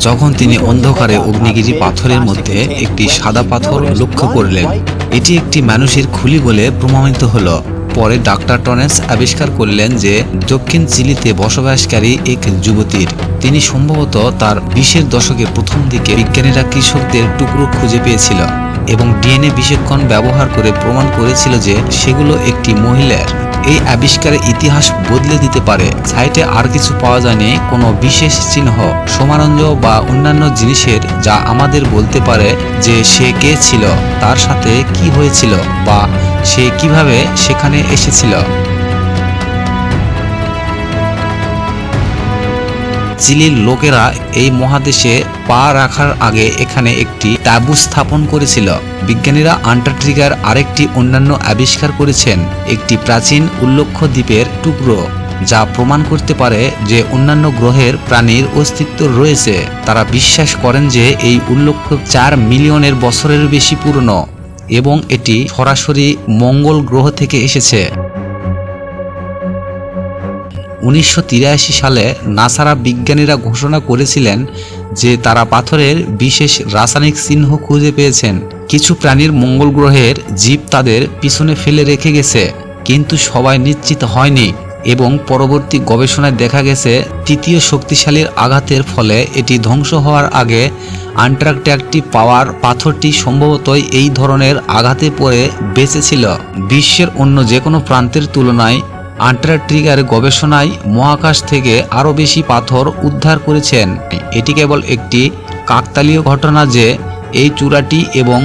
যখন তিনি অন্ধকারে অগ্নিগিরি পাথরের মধ্যে একটি সাদা পাথর লক্ষ্য করলেন, এটি একটি মানুষের খুলি বলে প্রমাণিত হলো। পরে ডাক্তার টনেস আবিষ্কার করলেন যে দক্ষিণ চিলিতে বসবাসকারী এক যুবতীর। তিনি সম্ভবত তার বিশের দশকের প্রথম দিকে বিজ্ঞানীরা কৃষকদের টুকরো খুঁজে পেয়েছিল এবং ডিএনএ বিশেষক্ষণ ব্যবহার করে প্রমাণ করেছিল যে সেগুলো একটি মহিলার। এই আবিষ্কারের ইতিহাস বদলে দিতে পারে। সাইটে আর কিছু পাওয়া যায়নি। কোনো বিশেষ চিহ্ন, সমারঞ্জ বা অন্যান্য জিনিসের যা আমাদের বলতে পারে যে সে কে ছিল, তার সাথে কি হয়েছিল বা সে কীভাবে সেখানে এসেছিল? চিলির লোকেরা এই মহাদেশে পা রাখার আগে এখানে একটি তাঁবু স্থাপন করেছিল। বিজ্ঞানীরা আন্টার্কটিকার আরেকটি অন্যান্য আবিষ্কার করেছেন, একটি প্রাচীন উল্লক্ষ দ্বীপের টুকরো, যা প্রমাণ করতে পারে যে অন্যান্য গ্রহের প্রাণীর অস্তিত্ব রয়েছে। তারা বিশ্বাস করেন যে এই উল্লক্ষ চার মিলিয়নের বছরের বেশি পুরনো। এবং এটি সরাসরি মঙ্গল গ্রহ থেকে এসেছে। উনিশশো তিরাশি সালে নাসারা বিজ্ঞানীরা ঘোষণা করেছিলেন যে তারা পাথরের বিশেষ রাসায়নিক চিহ্ন খুঁজে পেয়েছেন। কিছু প্রাণীর মঙ্গল গ্রহের জীব তাদের পিছনে ফেলে রেখে গেছে, কিন্তু সবাই নিশ্চিত হয়নি এবং পরবর্তী গবেষণায় দেখা গেছে তৃতীয় শক্তিশালীর আঘাতের ফলে এটি ধ্বংস হওয়ার আগে আন্টার্কটিকটি পাওয়ার পাথরটি সম্ভবতই এই ধরনের আঘাতে পড়ে বেঁচেছিল। বিশ্বের অন্য যে কোনো প্রান্তের তুলনায় আন্টার্কটিকার গবেষণায় মহাকাশ থেকে আরও বেশি পাথর উদ্ধার করেছেন। এটি কেবল একটি কাকতালীয় ঘটনা যে এই চূড়াটি এবং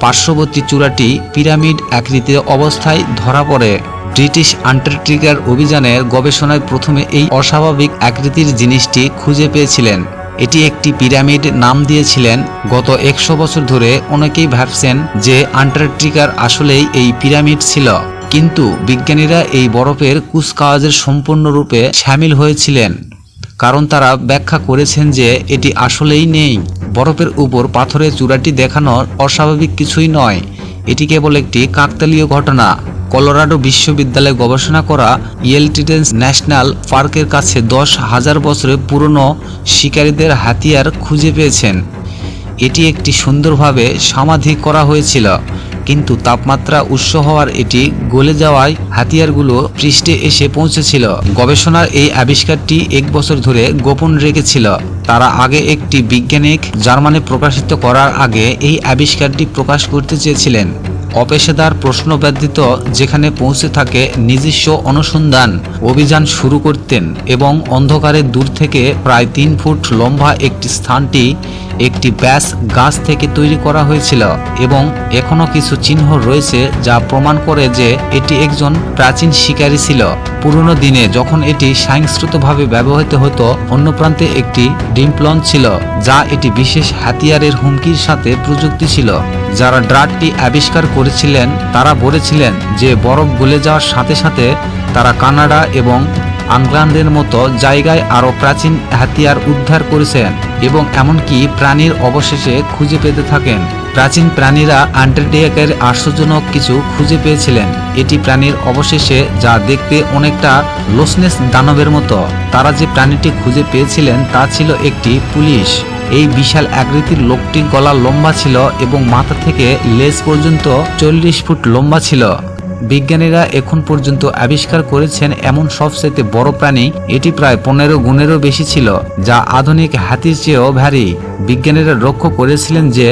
পার্শ্ববর্তী চূড়াটি পিরামিড আকৃতির অবস্থায় ধরা পড়ে। ব্রিটিশ আন্টার্কটিকার অভিযানের গবেষণায় প্রথমে এই অস্বাভাবিক আকৃতির জিনিসটি খুঁজে পেয়েছিলেন। এটি একটি পিরামিড নাম দিয়েছিলেন, গত একশো বছর ধরে অনেকেই ভাবছেন যে আন্টার্কটিকার আসলেই এই পিরামিড ছিল। কিন্তু বিজ্ঞানীরা এই বরফের কুচকাওয়াজের সম্পূর্ণরূপে সামিল হয়েছিলেন, কারণ তারা ব্যাখ্যা করেছেন যে এটি আসলেই নেই। বরফের উপর পাথরের চূড়াটি দেখানোর অস্বাভাবিক কিছুই নয়, এটি কেবল একটি কাকতালীয় ঘটনা। কলোরাডো বিশ্ববিদ্যালয়ে গবেষণা করা ইয়েলটিডেন্স ন্যাশনাল পার্কের কাছে দশ হাজার বছরের পুরনো শিকারীদের হাতিয়ার খুঁজে পেয়েছেন। এটি একটি সুন্দরভাবে সমাধি করা হয়েছিল, কিন্তু তাপমাত্রা উৎস হওয়ার এটি গলে যাওয়ায় হাতিয়ারগুলো পৃষ্ঠে এসে পৌঁছেছিল। গবেষণার এই আবিষ্কারটি এক বছর ধরে গোপন রেখেছিল। তারা আগে একটি বিজ্ঞানিক জার্মানে প্রকাশিত করার আগে এই আবিষ্কারটি প্রকাশ করতে চেয়েছিলেন। অপেশাদার প্রশ্ন ব্যতীত যেখানে পৌঁছে থাকে নিজস্ব অনুসন্ধান, অভিযান শুরু করতেন এবং অন্ধকারে দূর থেকে প্রায় তিন ফুট লম্বা একটি স্থানটি একটি ব্যাস গাছ থেকে তৈরি করা হয়েছিল এবং এখনও কিছু চিহ্ন রয়েছে যা প্রমাণ করে যে এটি একজন প্রাচীন শিকারী ছিল। পুরনো দিনে যখন এটি সাংস্কৃতভাবে ব্যবহৃত হতো, অন্য প্রান্তে একটি ডিমপ্লন ছিল, যা এটি বিশেষ হাতিয়ারের হুমকির সাথে প্রযুক্তি ছিল। যারা ড্রাগটি আবিষ্কার করেছিলেন, তারা বলেছিলেন যে বরফ গলে যাওয়ার সাথে সাথে তারা কানাডা এবং আংল্যান্ডের মতো জায়গায় আরও প্রাচীন হাতিয়ার উদ্ধার করেছেন এবং এমনকি প্রাণীর অবশেষে খুঁজে পেতে থাকেন। প্রাচীন প্রাণীরা আন্টার্কটিকার আশ্চর্যজনক কিছু খুঁজে পেয়েছিলেন। এটি প্রাণীর অবশেষে যা দেখতে অনেকটা লোসনেস দানবের মতো। তারা যে প্রাণীটি খুঁজে পেয়েছিলেন তা ছিল একটি পুলিশ। এই বিশাল আকৃতির লোকটি গলা লম্বা ছিল এবং মাথা থেকে লেজ পর্যন্ত চল্লিশ ফুট লম্বা ছিল। বিজ্ঞানীরা এখন পর্যন্ত আবিষ্কার করেছেন এমন সবচেয়ে বড় প্রাণী, এটি প্রায় পনেরো গুণেরও বেশি ছিল, যা আধুনিক হাতির চেয়েও ভারী। বিজ্ঞানীরা লক্ষ্য করেছিলেন যে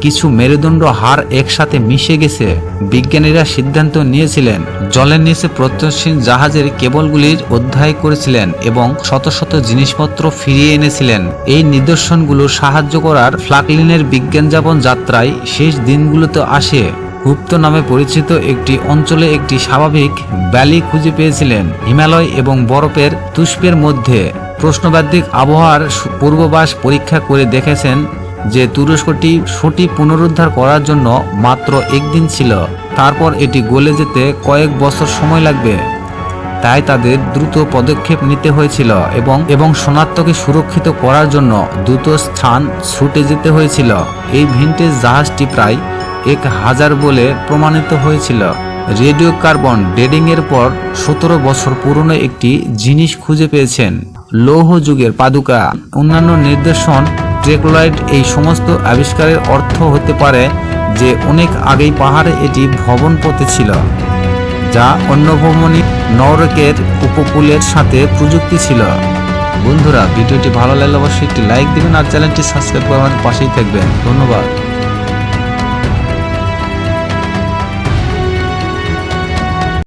কিছু মেরুদণ্ড হাড় একসাথে মিশে গেছে। বিজ্ঞানীরা সিদ্ধান্ত নিয়েছিলেন, জলের নিচে প্রত্যয়শীল জাহাজের কেবলগুলির অধ্যায় করেছিলেন এবং শত শত জিনিসপত্র ফিরিয়ে এনেছিলেন। এই নিদর্শনগুলো সাহায্য করার ফ্লাকলিনের বিজ্ঞানযাপন যাত্রায় শেষ দিনগুলোতে আসে। গুপ্ত নামে পরিচিত একটি অঞ্চলে একটি স্বাভাবিক ব্যালি খুঁজে পেয়েছিলেন হিমালয় এবং বরফের তুষ্পের মধ্যে। প্রশ্নবাদিক আবহাওয়ার সু- পূর্বাভাস পরীক্ষা করে দেখেছেন যে তুরস্কটি সঠিক পুনরুদ্ধার করার জন্য মাত্র একদিন ছিল। তারপর এটি গলে যেতে কয়েক বছর সময় লাগবে। তাই তাদের দ্রুত পদক্ষেপ নিতে হয়েছিল এবং এবং শনাক্তকে সুরক্ষিত করার জন্য দ্রুত স্থান ছুটে যেতে হয়েছিল। এই ভিন্টেজ জাহাজটি প্রায় এক হাজার বলে প্রমাণিত হয়েছিল। রেডিও কার্বন ডেডিং এর পর সতেরো বছর পুরনো একটি জিনিস খুঁজে পেয়েছেন। লৌহ যুগের পাদুকা। অন্যান্য নিদর্শন ড্রেকলয়েড এই সমস্ত আবিষ্কারের অর্থ হতে পারে যে অনেক আগেই পাহাড়ে এটি ভবন পথে ছিল, যা অন্য ভ্রমণী নরকের উপকূলের সাথে প্রযুক্তি ছিল। বন্ধুরা, ভিডিওটি ভালো লাগলে অবশ্যই একটি লাইক দিবেন আর চ্যানেলটি সাবস্ক্রাইব করে আমাদের পাশেই থাকবেন। ধন্যবাদ।